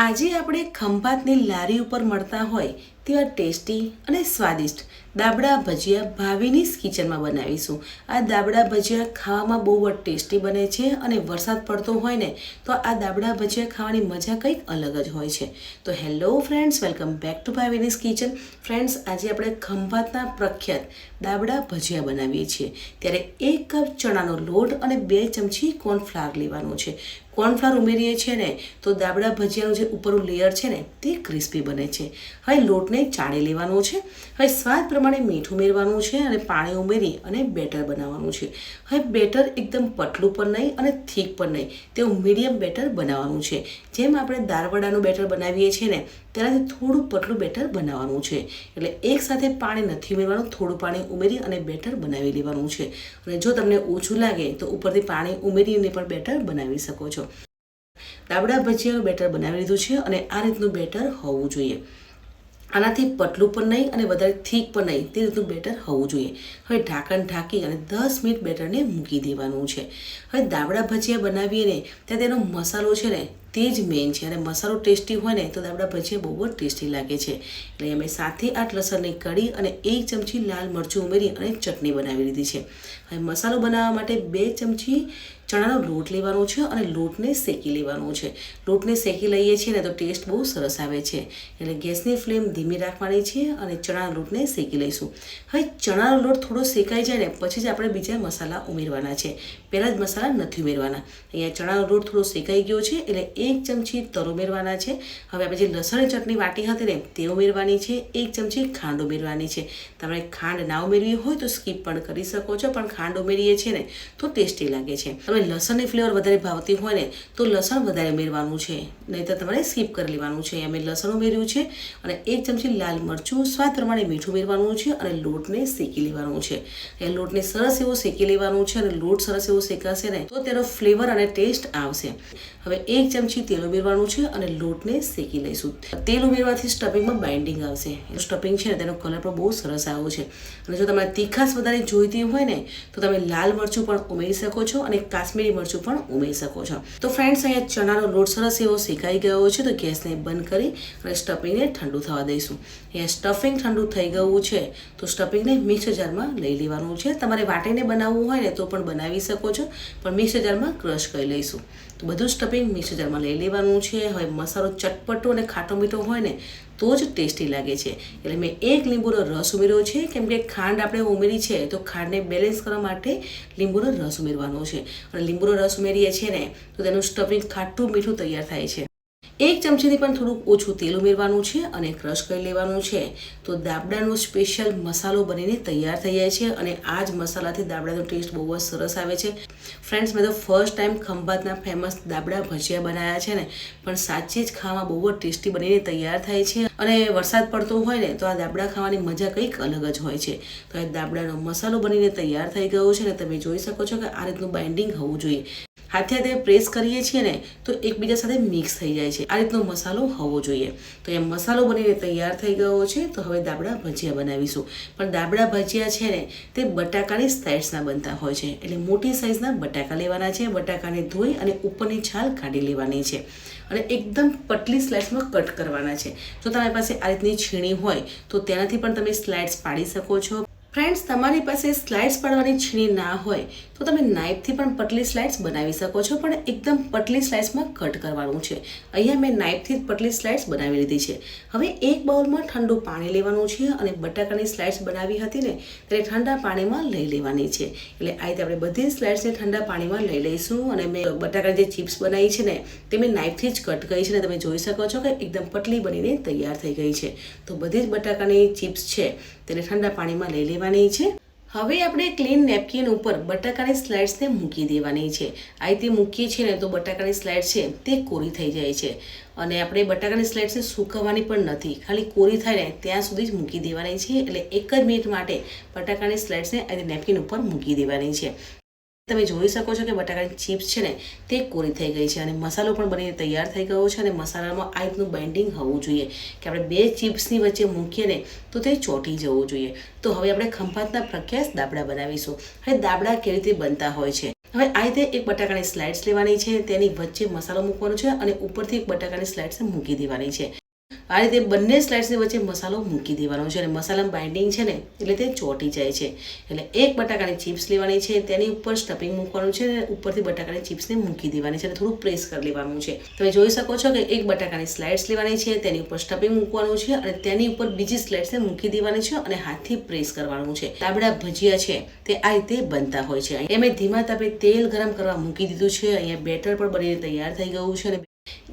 આજે આપણે ખંભાતની લારી ઉપર મળતા હોય તેવા ટેસ્ટી અને સ્વાદિષ્ટ દાબડા ભજીયા ભાવિની કિચનમાં બનાવીશું. આ દાબડા ભજીયા ખાવામાં બહુ જ ટેસ્ટી બને છે અને વરસાદ પડતો હોય ને, તો આ દાબડા ભજીયા ખાવાની મજા કંઈક અલગ જ હોય છે. તો hello friends, welcome back to Bhavini's kitchen. Friends, આજે આપણે ખંભાતના પ્રખ્યાત દાબડા ભજીયા બનાવીએ છીએ. ત્યારે એક કપ ચણાનો લોટ અને બે ચમચી કોર્નફ્લાવર લેવાનો છે. કોર્નફ્લાવર ઉમેરીએ છીએ ને, તો દાબડા ભજીયાનું જે ઉપરનું લેયર છે ને, તે ક્રિસ્પી બને છે. હવે લોટને ચાળી લેવાનો છે. હવે સ્વાદ પ્રમાણે મીઠું ઉમેરવાનું છે અને પાણી ઉમેરી અને બેટર બનાવવાનું છે. હવે બેટર એકદમ પતલું પણ નહીં અને થીક પણ નહીં. તેવું મીડિયમ બેટર બનાવવાનું છે. જેમ આપણે દાળવડાનું બેટર બનાવીએ છીએ ને, તેનાથી થોડું પતલું બેટર બનાવવાનું છે. એટલે એક સાથે પાણી નથી ઉમેરવાનું, થોડું પાણી ઉમેરી અને બેટર બનાવી લેવાનું છે. અને જો તમને ઓછું લાગે તો ઉપરથી પાણી ઉમેરીને પણ બેટર બનાવી શકો છો. દાબડા ભજીયાનું બેટર બનાવી લીધું છે અને આ રીતનું બેટર હોવું જોઈએ. આનાથી પતલું પણ નહીં અને વધારે થીક પણ નહીં. તે રીતનું બેટર હોવું જોઈએ. હવે ઢાંકણ ઢાંકી અને દસ મિનિટ બેટરને મૂકી દેવાનું છે. હવે દાબડા ભજીયા બનાવીએ ને, ત્યાં તેનો મસાલો છે ને, તે જ મેઇન છે. અને મસાલો ટેસ્ટી હોય ને, તો દાબડા ભજીયા બહુ જ ટેસ્ટી લાગે છે. એટલે અમે સાથે આઠ લસણની કઢી અને એક ચમચી લાલ મરચું ઉમેરી અને ચટણી બનાવી લીધી છે. હવે મસાલો બનાવવા માટે બે ચમચી ચણાનો લોટ લેવાનો છે અને લોટને શેકી લેવાનો છે. લોટને શેકી લઈએ છીએ ને તો ટેસ્ટ બહુ સરસ આવે છે. એટલે ગેસની ફ્લેમ ધીમી રાખવાની છે અને ચણાના લોટને શેકી લઈશું. હવે ચણાનો લોટ થોડો શેકાઈ જાય ને પછી જ આપણે બીજા મસાલા ઉમેરવાના છે. પહેલાં જ મસાલા નથી ઉમેરવાના. અહીંયા ચણાનો લોટ થોડો શેકાઈ ગયો છે એટલે એક ચમચી તર ઉમેરવાના છે. હવે આપણે જે લસણની ચટણી વાટી હતી ને તે ઉમેરવાની છે. એક ચમચી ખાંડ ઉમેરવાની છે. તમારે ખાંડ ના ઉમેરવી હોય તો સ્કીપ પણ કરી શકો છો, પણ ખાંડ ઉમેરીએ છીએ ને તો ટેસ્ટી લાગે છે. તમે લસણની ફ્લેવર વધારે ભાવતી હોય ને, તો લસણ વધારે ઉમેરવાનું છે. નહીં તો તમારે સ્કીપ કરી લેવાનું છે. અમે લસણ ઉમેર્યું છે અને એક ચમચી લાલ મરચું સ્વાદ પ્રમાણે મીઠું ઉમેરવાનું છે અને લોટને શેકી લેવાનું છે. એ લોટને સરસ એવો શેકી લેવાનું છે અને લોટ સરસ એવો શેકાશે ને, તો તેનો ફ્લેવર અને ટેસ્ટ આવશે. હવે એક ચમચી તેલ ઉમેરવાનું છે અને લોટને શેકી લઈશું. તેલ ઉમેરવાથી સ્ટફિંગમાં બાઇન્ડિંગ આવશે. સ્ટફિંગ છે ને, તેનો કલર પણ બહુ સરસ આવ્યો છે. અને જો તમારે તીખાશ વધારે જોઈતી હોય ને, તો તમે લાલ મરચું પણ ઉમેરી શકો છો અને કાશ્મીરી મરચું પણ ઉમેરી શકો છો. તો ફ્રેન્ડ્સ અહીંયા ચણાનો લોટ સરસ એવો શેકાઈ ગયો છે, તો ગેસને બંધ કરી અને સ્ટફિંગને ઠંડુ થવા દઈશું. અહીંયા સ્ટફિંગ ઠંડુ થઈ ગયું છે, તો સ્ટફિંગને મિક્સર જારમાં લઈ લેવાનું છે. તમારે વાટીને બનાવવું હોય ને તો પણ બનાવી શકો છો, પણ મિક્સર જારમાં ક્રશ કરી લઈશું. તો બધું સ્ટફિંગ મિક્સર જારમાં લઈ લેવાનું છે. હવે મસાલો ચટપટો અને ખાટો મીઠો હોય ને તો જ ટેસ્ટી લાગે છે. એટલે મેં એક લીંબુનો રસ ઉમેર્યો છે. કેમ કે ખાંડ આપણે ઉમેરી છે, તો ખાંડને બેલેન્સ કરવા માટે લીંબુનો રસ ઉમેરવાનો છે. અને લીંબુનો રસ ઉમેરીએ છીએ ને, તો તેનું સ્ટફિંગ ખાટું મીઠું તૈયાર થાય છે. એક ચમચીથી પણ થોડુંક ઓછું તેલ ઉમેરવાનું છે અને ક્રશ કરી લેવાનું છે. તો દાબડાનો સ્પેશિયલ મસાલો બનીને તૈયાર થઈ જાય છે અને આ જ મસાલાથી દાબડાનો ટેસ્ટ બહુ જ સરસ આવે છે. ફ્રેન્ડ્સ મેં તો ફર્સ્ટ ટાઈમ ખંભાતના ફેમસ દાબડા ભજીયા બનાવ્યા છે ને, પણ સાચે જ ખાવામાં બહુ જ ટેસ્ટી બનીને તૈયાર થાય છે. અને વરસાદ પડતો હોય ને, તો આ દાબડા ખાવાની મજા કંઈક અલગ જ હોય છે. તો આ દાબડાનો મસાલો બનીને તૈયાર થઈ ગયો છે ને, તમે જોઈ શકો છો કે આ રીતનું બાઇન્ડિંગ હોવું જોઈએ. હાથે હાથે પ્રેસ કરીએ છીએ ને, તો એકબીજા સાથે મિક્સ થઈ જાય છે. આ રીતનો મસાલો હોવો જોઈએ. તો એ મસાલો બનીને તૈયાર થઈ ગયો છે, તો હવે દાબડા ભજીયા બનાવીશું. પણ દાબડા ભજીયા છે ને, તે બટાકાની સ્લાઇડ્સના બનતા હોય છે. એટલે મોટી સાઇઝના બટાકા લેવાના છે, બટાકાને ધોઈ અને ઉપરની છાલ કાઢી લેવાની છે. અને એકદમ પટલી સ્લાઇડ્સમાં કટ કરવાના છે. જો તમારી પાસે આ રીતની છીણી હોય, તો તેનાથી પણ તમે સ્લાઇડ્સ પાડી શકો છો. ફ્રેન્ડ્સ તમારી પાસે સ્લાઇડ્સ પાડવાની છીણી ના હોય તો તમે નાઇફથી પણ પતલી સ્લાઇડ્સ બનાવી શકો છો, પણ એકદમ પતલી સ્લાઇડ્સમાં કટ કરવાનું છે. અહીંયા મેં નાઇફથી જ પટલી સ્લાઇડ્સ બનાવી લીધી છે. હવે એક બાઉલમાં ઠંડુ પાણી લેવાનું છે અને બટાકાની સ્લાઇડ્સ બનાવી હતી ને, ત્યારે ઠંડા પાણીમાં લઈ લેવાની છે. એટલે આ રીતે આપણે બધી સ્લાઇડ્સને ઠંડા પાણીમાં લઈ લઈશું અને મેં બટાકાની જે ચિપ્સ બનાવી છે ને, તે મેં નાઇફથી જ કટ કરી છે ને, તમે જોઈ શકો છો કે એકદમ પતલી બનીને તૈયાર થઈ ગઈ છે. તો બધી જ બટાકાની ચિપ્સ છે. તેને ઠંડા પાણીમાં લઈ લેવાની છે. હવે આપણે ક્લીન નેપકિન ઉપર બટાકાની સ્લાઇડ્સને મૂકી દેવાની છે. આ રીતે મૂકીએ છીએ ને તો બટાકાની સ્લાઇડ છે તે કોરી થઈ જાય છે. અને આપણે બટાકાની સ્લાઇડ્સને સૂકવવાની પણ નથી. ખાલી કોરી થાય ને ત્યાં સુધી જ મૂકી દેવાની છે. એટલે એક જ મિનિટ માટે બટાકાની સ્લાઇડ્સને આ નેપકિન ઉપર મૂકી દેવાની છે. તમે જોઈ શકો છો કે બટાકાની ચિપ્સ છે ને, તે કોરી થઈ ગઈ છે અને મસાલો પણ બનીને તૈયાર થઈ ગયો છે અને મસાલામાં આ રીતનું બેન્ડિંગ હોવું જોઈએ કે આપણે બે ચિપ્સની વચ્ચે મૂકીએ ને, તો તે ચોંટી જવું જોઈએ. તો હવે આપણે ખંભાતના પ્રખ્યાત દાબડા બનાવીશું. હવે દાબડા કેવી રીતે બનતા હોય છે? હવે આ રીતે એક બટાકાની સ્લાઇડ્સ લેવાની છે, તેની વચ્ચે મસાલો મૂકવાનો છે અને ઉપરથી એક બટાકાની સ્લાઇડ્સ મૂકી દેવાની છે. આ રીતે બંને સ્લાઇડ્સની વચ્ચે મસાલો મૂકી દેવાનો છે અને મસાલા બાઇન્ડિંગ છે ને, એટલે તે ચોટી જાય છે. એટલે એક બટાકાની ચિપ્સ લેવાની છે, તેની ઉપર સ્ટફિંગ મૂકવાનું છે અને ઉપરથી બટાકાની ચિપ્સને મૂકી દેવાની છે અને થોડું પ્રેસ કરી લેવાનું છે. તમે જોઈ શકો છો કે એક બટાકાની સ્લાઇડ્સ લેવાની છે, તેની ઉપર સ્ટફિંગ મૂકવાનું છે અને તેની ઉપર બીજી સ્લાઇડ્સને મૂકી દેવાની છે અને હાથથી પ્રેસ કરવાનું છે. તાબડા ભજીયા છે, તે આ રીતે બનતા હોય છે. એમ ધીમા તાપે તેલ ગરમ કરવા મૂકી દીધું છે. અહીંયા બેટર પણ બનીને તૈયાર થઈ ગયું છે અને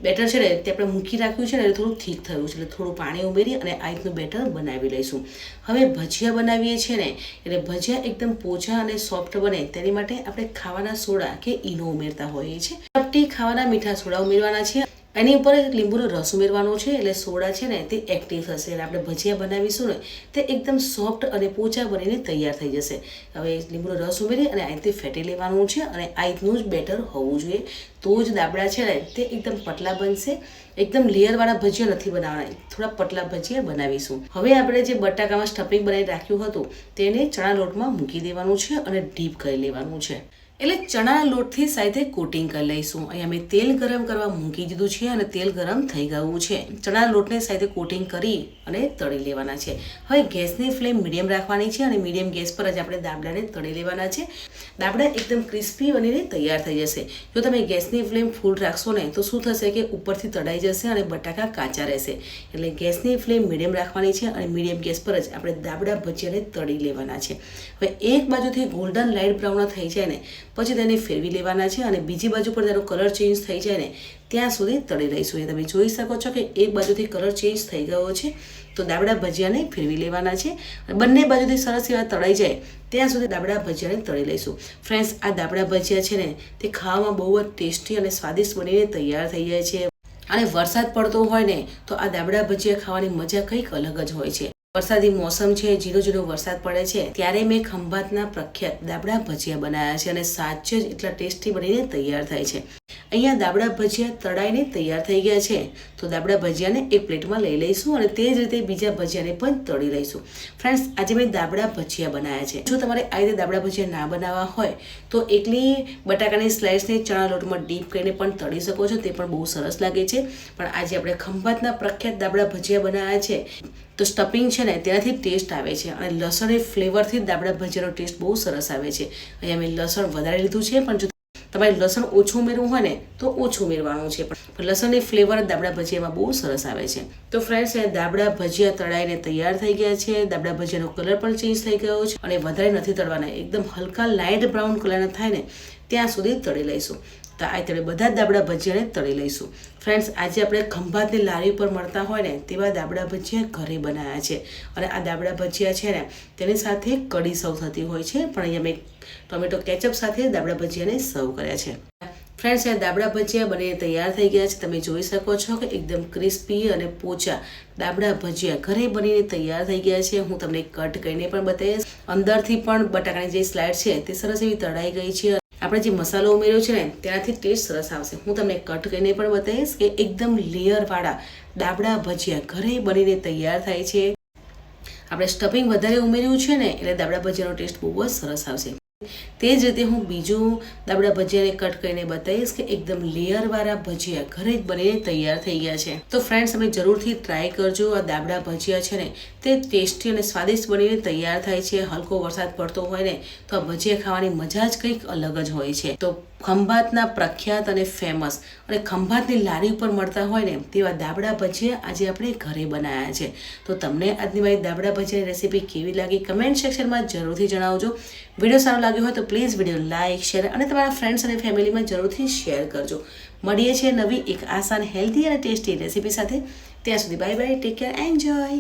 બેટર છે ને તે આપણે મૂકી રાખ્યું છે ને એટલે થોડું થીક થયું છે. એટલે થોડું પાણી ઉમેરી અને આ રીતનું બેટર બનાવી લઈશું. હવે ભજીયા બનાવીએ છીએ ને, એટલે ભજીયા એકદમ પોચા અને સોફ્ટ બને તેની માટે આપણે ખાવાના સોડા કે ઈનો ઉમેરતા હોઈએ છીએ. ચપટી ખાવાના મીઠા સોડા ઉમેરવાના છે એની ઉપર લીંબુનો રસ ઉમેરવાનો છે, એટલે સોડા છે ને તે એક્ટિવ થશે અને આપણે ભજીયા બનાવીશું ને, તે એકદમ સોફ્ટ અને પોચા બનીને તૈયાર થઈ જશે. હવે લીંબુનો રસ ઉમેરી અને આ રીતે ફેટી લેવાનું છે અને આ રીતનું જ બેટર હોવું જોઈએ. તો જ દાબડા છે ને, તે એકદમ પતલા બનશે. એકદમ લેયરવાળા ભજીયા નથી બનાવવાના, થોડા પતલા ભજીયા બનાવીશું. હવે આપણે જે બટાકામાં સ્ટફિંગ બનાવી રાખ્યું હતું, તેને ચણા લોટમાં મૂકી દેવાનું છે અને ડીપ કરી લેવાનું છે. એટલે ચણા લોટથી સાથે કોટિંગ કરી લઈશું. અહીંયા મેં તેલ ગરમ કરવા મૂકી દીધું છે અને તેલ ગરમ થઈ ગયું છે. ચણાના લોટને સાથે કોટિંગ કરી અને તળી લેવાના છે. હવે ગેસની ફ્લેમ મીડિયમ રાખવાની છે અને મીડિયમ ગેસ પર જ આપણે દાબડાને તળી લેવાના છે. દાબડા એકદમ ક્રિસ્પી બનીને તૈયાર થઈ જશે. જો તમે ગેસની ફ્લેમ ફૂલ રાખશો ને, તો શું થશે કે ઉપરથી તળાઈ જશે અને બટાકા કાચા રહેશે. એટલે ગેસની ફ્લેમ મીડિયમ રાખવાની છે અને મીડિયમ ગેસ પર જ આપણે દાબડા ભજીયાને તળી લેવાના છે. હવે એક બાજુથી ગોલ્ડન લાઇટ બ્રાઉન થઈ જાય ને પછી તેને ફેરવી લેવાના છે અને બીજી બાજુ પર તેનો કલર ચેન્જ થઈ જાય ને, ત્યાં સુધી તળી લઈશું. એ તમે જોઈ શકો છો કે એક બાજુથી કલર ચેન્જ થઈ ગયો છે, તો દાબડા ભજીયાને ફેરવી લેવાના છે. બંને બાજુથી સરસ એવા તળાઈ જાય, ત્યાં સુધી દાબડા ભજીયાને તળી લઈશું. ફ્રેન્ડ્સ, આ દાબડા ભજીયા છે ને, તે ખાવામાં બહુ જ ટેસ્ટી અને સ્વાદિષ્ટ બનીને તૈયાર થઈ જાય છે. અને વરસાદ પડતો હોય ને, તો આ દાબડા ભજીયા ખાવાની મજા કંઈક અલગ જ હોય છે. વરસાદી મોસમ છે, ઝીરો ઝીરો વરસાદ પડે છે, ત્યારે મેં ખંભાતના પ્રખ્યાત દાબડા ભજીયા બનાવ્યા છે અને સાચે જ એટલા ટેસ્ટી બનીને તૈયાર થાય છે. અહીંયા દાબડા ભજીયા તળાઈને તૈયાર થઈ ગયા છે. તો દાબડા ભજીયાને એક પ્લેટમાં લઈ લઈશું અને તે જ રીતે બીજા ભજીયાને પણ તળી લઈશું. ફ્રેન્ડ્સ, આજે મેં દાબડા ભજીયા બનાવ્યા છે. જો તમારે આ રીતે દાબડા ભજીયા ના બનાવવા હોય, તો એકલી બટાકાની સ્લાઇસને ચણા લોટમાં ડીપ કરીને પણ તળી શકો છો. તે પણ બહુ સરસ લાગે છે. પણ આજે આપણે ખંભાતના પ્રખ્યાત દાબડા ભજીયા બનાવ્યા છે. તો સ્ટફિંગ છે ને, તેનાથી ટેસ્ટ આવે છે અને લસણ એ ફ્લેવરથી દાબડા ભજીયાનો ટેસ્ટ બહુ સરસ આવે છે. અહીંયા મેં લસણ વધારે લીધું છે, પણ જો તમારે લસણ ઓછું ઉમેરવું હોય ને, તો ઓછું ઉમેરવાનું છે. પણ લસણની ફ્લેવર દાબડા ભજીયામાં બહુ સરસ આવે છે. તો ફ્રેન્ડ્સ દાબડા ભજીયા તળાઈને તૈયાર થઈ ગયા છે. દાબડા ભજીયાનો કલર પણ ચેન્જ થઈ ગયો છે અને વધારે નથી તળવાના. એકદમ હલકા લાઇટ બ્રાઉન કલરના થાય ને ત્યાં સુધી તળી લઈશું. તો આ આપણે બધા દાબડા ભજીયાને તળી લઈશું. ફ્રેન્ડ્સ આજે આપણે ખંભાતની લારી ઉપર મળતા હોય ને, તેવા દાબડા ભજીયા ઘરે બનાવ્યા છે. અને આ દાબડા ભજીયા છે ને, તેની સાથે કઢી સર્વ થતી હોય છે, પણ અહીંયા મેં ટોમેટો કેચઅપ સાથે દાબડા ભજીયાને સર્વ કર્યા છે. ફ્રેન્ડ્સ આ દાબડા ભજીયા બનીને તૈયાર થઈ ગયા છે. તમે જોઈ શકો છો કે એકદમ ક્રિસ્પી અને પોચા દાબડા ભજીયા ઘરે બનીને તૈયાર થઈ ગયા છે. હું તમને કટ કરીને પણ બતાવીશ. અંદરથી પણ બટાકાની જે સ્લાઇડ છે, તે સરસ એવી તળાઈ ગઈ છે. આપણે જે મસાલો ઉમેર્યો છે ને, તેનાથી ટેસ્ટ સરસ આવશે. હું તમને કટ કરીને પણ બતાવીશ કે એકદમ લેયરવાળા દાબડા ભજીયા ઘરે બનીને તૈયાર થાય છે. આપણે સ્ટફિંગ વધારે ઉમેર્યું છે ને, એટલે દાબડા ભજીયાનો ટેસ્ટ બહુ જ સરસ આવશે. તે જ રીતે હું બીજું દાબડા ભજીયાને કટ કરીને બતાવીશ કે એકદમ લેયરવાળા ભજીયા ઘરે જ બનીને તૈયાર થઈ ગયા છે. તો ફ્રેન્ડ્સ તમે જરૂરથી ટ્રાય કરજો. આ દાબડા ભજીયા છે ને, તે ટેસ્ટી અને સ્વાદિષ્ટ બનીને તૈયાર થાય છે. હલકો વરસાદ પડતો હોય ને, તો આ ભજીયા ખાવાની મજા જ કંઈક અલગ જ હોય છે. તો ખંભાતના પ્રખ્યાત અને ફેમસ અને ખંભાતની લારી ઉપર મળતા હોય ને, તેવા દાબડા ભજીયા આજે આપણે ઘરે બનાવ્યા છે. તો તમને આજની મારી દાબડા ભજીયાની રેસીપી કેવી લાગી કમેન્ટ સેક્શનમાં જરૂરથી જણાવજો. વીડિયો સારો લાગ્યો હોય તો પ્લીઝ વીડિયો લાઇક શેર અને તમારા ફ્રેન્ડ્સ અને ફેમિલીમાં જરૂરથી શેર કરજો. મળીએ છીએ નવી એક આસાન હેલ્ધી અને ટેસ્ટી રેસીપી સાથે. ત્યાં સુધી bye bye take care enjoy